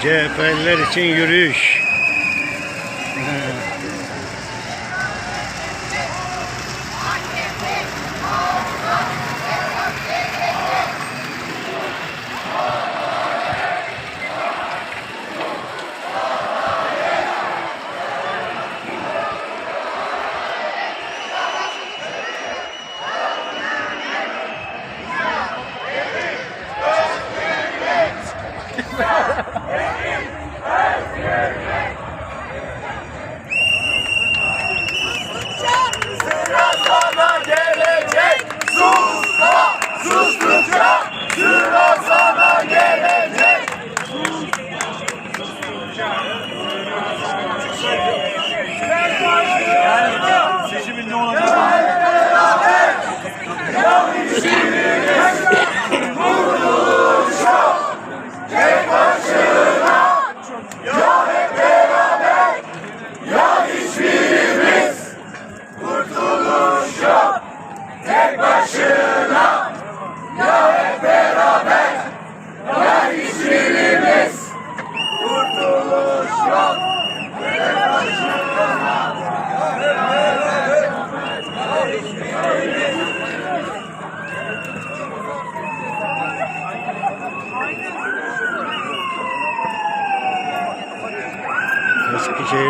CHP'liler için yürüyüş.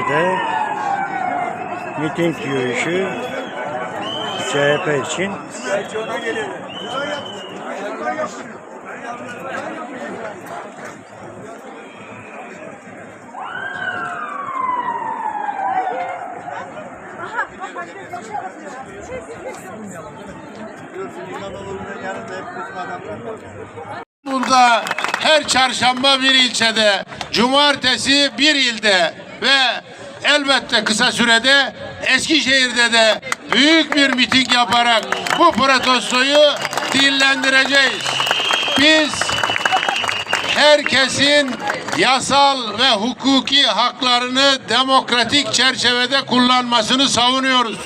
Eskişehir'de miting yürüyüşü CHP için. Burada her çarşamba bir ilçede, cumartesi bir ilde ve elbette kısa sürede Eskişehir'de de büyük bir miting yaparak bu protestoyu dillendireceğiz. Biz herkesin yasal ve hukuki haklarını demokratik çerçevede kullanmasını savunuyoruz.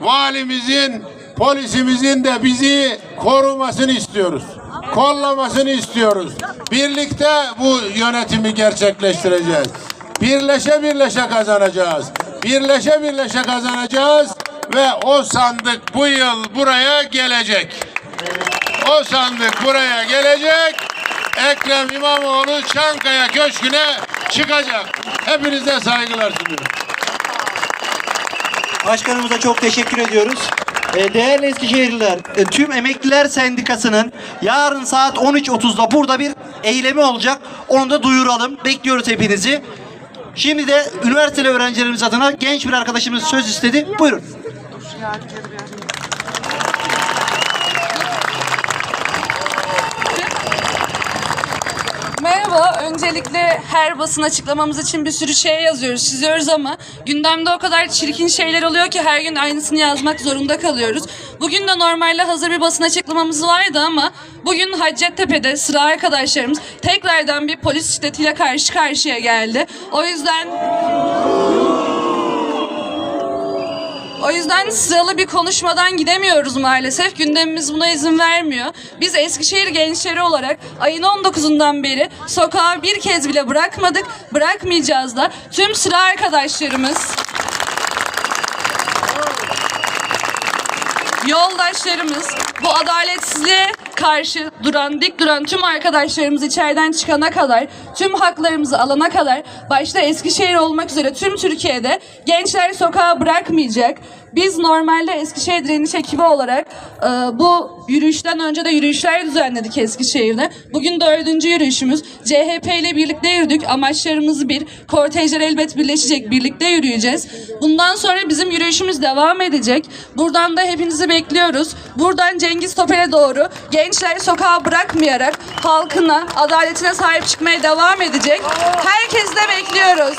Valimizin, polisimizin de bizi korumasını istiyoruz. Kollamasını istiyoruz. Birlikte bu yönetimi gerçekleştireceğiz. Birleşe birleşe kazanacağız. Birleşe birleşe kazanacağız ve o sandık bu yıl buraya gelecek. O sandık buraya gelecek. Ekrem İmamoğlu Çankaya Köşkü'ne çıkacak. Hepinize saygılar sunuyorum. Başkanımıza çok teşekkür ediyoruz. Ee, Değerli Eskişehirliler, e, tüm emekliler sendikasının yarın saat 13.30'da burada bir eylemi olacak. Onu da duyuralım. Bekliyoruz hepinizi. Şimdi de üniversiteli öğrencilerimiz adına genç bir arkadaşımız söz istedi. Buyurun. Merhaba. Öncelikle her basın açıklamamız için bir sürü şey yazıyoruz, çiziyoruz ama gündemde o kadar çirkin şeyler oluyor ki her gün aynısını yazmak zorunda kalıyoruz. Bugün de normalde hazır bir basın açıklamamız vardı ama bugün Hacettepe'de sıra arkadaşlarımız tekrardan bir polis şiddetiyle karşı karşıya geldi. O yüzden o yüzden sıralı bir konuşmadan gidemiyoruz maalesef. Gündemimiz buna izin vermiyor. Biz Eskişehir gençleri olarak ayın 19'undan beri sokağa bir kez bile bırakmadık. Bırakmayacağız da. Tüm sıra arkadaşlarımız yoldaşlarımız, bu adaletsizliğe karşı duran, dik duran tüm arkadaşlarımız içeriden çıkana kadar, tüm haklarımızı alana kadar, başta Eskişehir olmak üzere tüm Türkiye'de gençler sokağa bırakmayacak. Biz normalde Eskişehir Direniş Ekibi olarak e, bu yürüyüşten önce de yürüyüşler düzenledik Eskişehir'de. Bugün dördüncü yürüyüşümüz. CHP ile birlikte yürüdük. Amaçlarımız bir. Kortejler elbet birleşecek. Birlikte yürüyeceğiz. Bundan sonra bizim yürüyüşümüz devam edecek. Buradan da hepinizi bekliyoruz. Buradan Cengiz Topel'e doğru gençler sokağa bırakmayarak halkına, adaletine sahip çıkmaya devam edecek. Herkesi de bekliyoruz.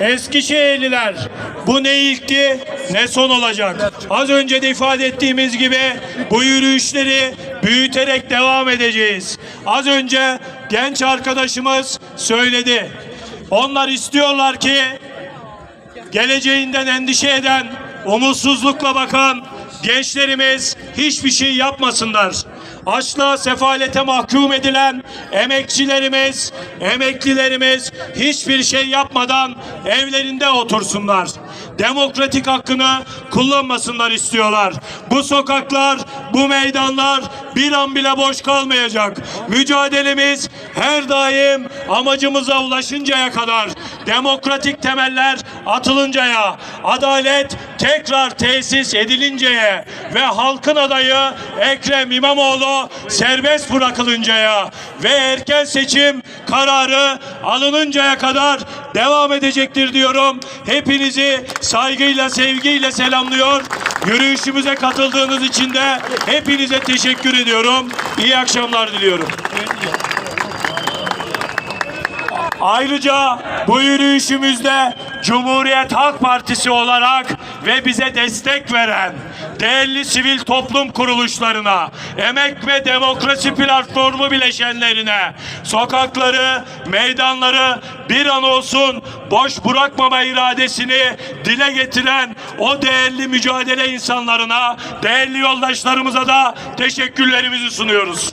Eskişehirliler bu ne ilkti ne son olacak. Az önce de ifade ettiğimiz gibi bu yürüyüşleri büyüterek devam edeceğiz. Az önce genç arkadaşımız söyledi. Onlar istiyorlar ki geleceğinden endişe eden, umutsuzlukla bakan gençlerimiz hiçbir şey yapmasınlar. Açlığa, sefalete mahkum edilen emekçilerimiz, emeklilerimiz hiçbir şey yapmadan evlerinde otursunlar. Demokratik hakkını kullanmasınlar istiyorlar. Bu sokaklar, bu meydanlar bir an bile boş kalmayacak. Mücadelemiz her daim amacımıza ulaşıncaya kadar, demokratik temeller atılıncaya, adalet tekrar tesis edilinceye ve halkın adayı Ekrem İmamoğlu serbest bırakılıncaya ve erken seçim kararı alınıncaya kadar devam edecektir diyorum. Hepinizi saygıyla, sevgiyle selamlıyor. Yürüyüşümüze katıldığınız için de hepinize teşekkür ediyorum. İyi akşamlar diliyorum. Ayrıca bu yürüyüşümüzde Cumhuriyet Halk Partisi olarak ve bize destek veren değerli sivil toplum kuruluşlarına, emek ve demokrasi platformu bileşenlerine, sokakları, meydanları bir an olsun boş bırakmama iradesini dile getiren o değerli mücadele insanlarına, değerli yoldaşlarımıza da teşekkürlerimizi sunuyoruz.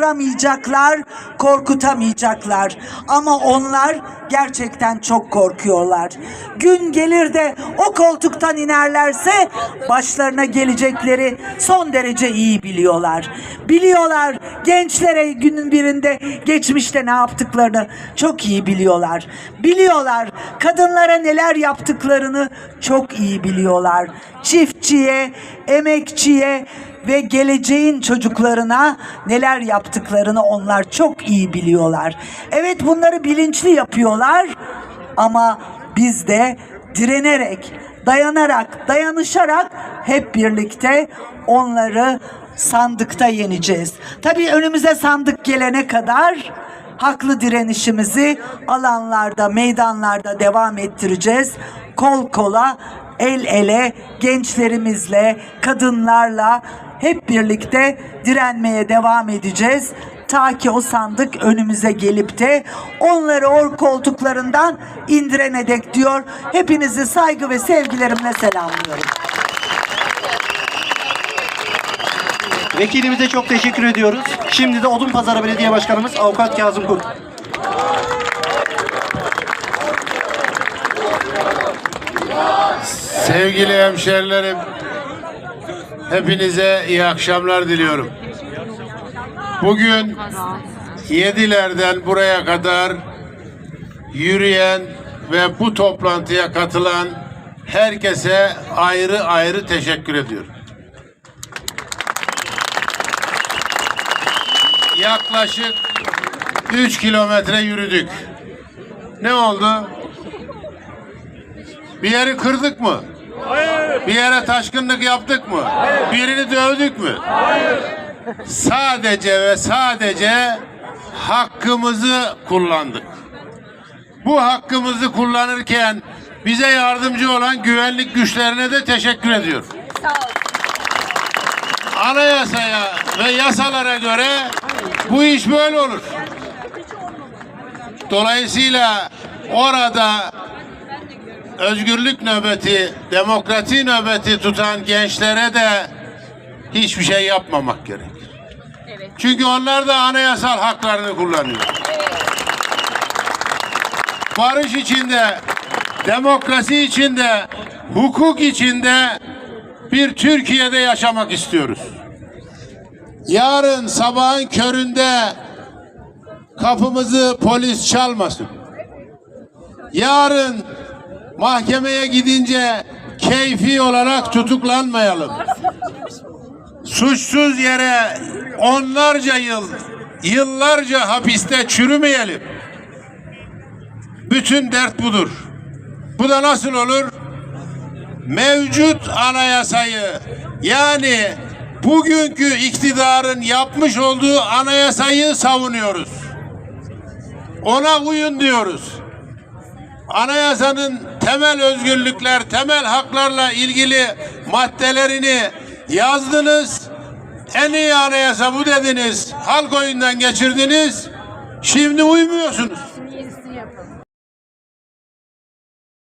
yıldıramayacaklar, korkutamayacaklar. Ama onlar gerçekten çok korkuyorlar. Gün gelir de o koltuktan inerlerse başlarına gelecekleri son derece iyi biliyorlar. Biliyorlar gençlere günün birinde geçmişte ne yaptıklarını çok iyi biliyorlar. Biliyorlar kadınlara neler yaptıklarını çok iyi biliyorlar. Çiftçiye, emekçiye, ve geleceğin çocuklarına neler yaptıklarını onlar çok iyi biliyorlar. Evet bunları bilinçli yapıyorlar ama biz de direnerek, dayanarak, dayanışarak hep birlikte onları sandıkta yeneceğiz. Tabii önümüze sandık gelene kadar haklı direnişimizi alanlarda, meydanlarda devam ettireceğiz. Kol kola, el ele, gençlerimizle, kadınlarla hep birlikte direnmeye devam edeceğiz. Ta ki o sandık önümüze gelip de onları or koltuklarından indirene dek diyor. Hepinizi saygı ve sevgilerimle selamlıyorum. Vekilimize çok teşekkür ediyoruz. Şimdi de Odunpazarı Belediye Başkanımız Avukat Kazım Kurt. Sevgili hemşerilerim, hepinize iyi akşamlar diliyorum. Bugün Yediler'den buraya kadar yürüyen ve bu toplantıya katılan herkese ayrı ayrı teşekkür ediyorum. Yaklaşık 3 kilometre yürüdük. Ne oldu? Bir yeri kırdık mı? Hayır. Bir yere taşkınlık yaptık mı? Hayır. Birini dövdük mü? Hayır. Sadece ve sadece hakkımızı kullandık. Bu hakkımızı kullanırken bize yardımcı olan güvenlik güçlerine de teşekkür ediyorum. Anayasaya ve yasalara göre bu iş böyle olur. Dolayısıyla orada özgürlük nöbeti, demokrasi nöbeti tutan gençlere de hiçbir şey yapmamak gerekir. Çünkü onlar da anayasal haklarını kullanıyor. Barış içinde, demokrasi içinde, hukuk içinde bir Türkiye'de yaşamak istiyoruz. Yarın sabahın köründe kapımızı polis çalmasın. Yarın mahkemeye gidince keyfi olarak tutuklanmayalım. suçsuz yere onlarca yıl, yıllarca hapiste çürümeyelim. Bütün dert budur. Bu da nasıl olur? Mevcut anayasayı yani bugünkü iktidarın yapmış olduğu anayasayı savunuyoruz. Ona uyun diyoruz. Anayasanın temel özgürlükler, temel haklarla ilgili maddelerini yazdınız. En iyi anayasa bu dediniz. Halk oyundan geçirdiniz. Şimdi uymuyorsunuz.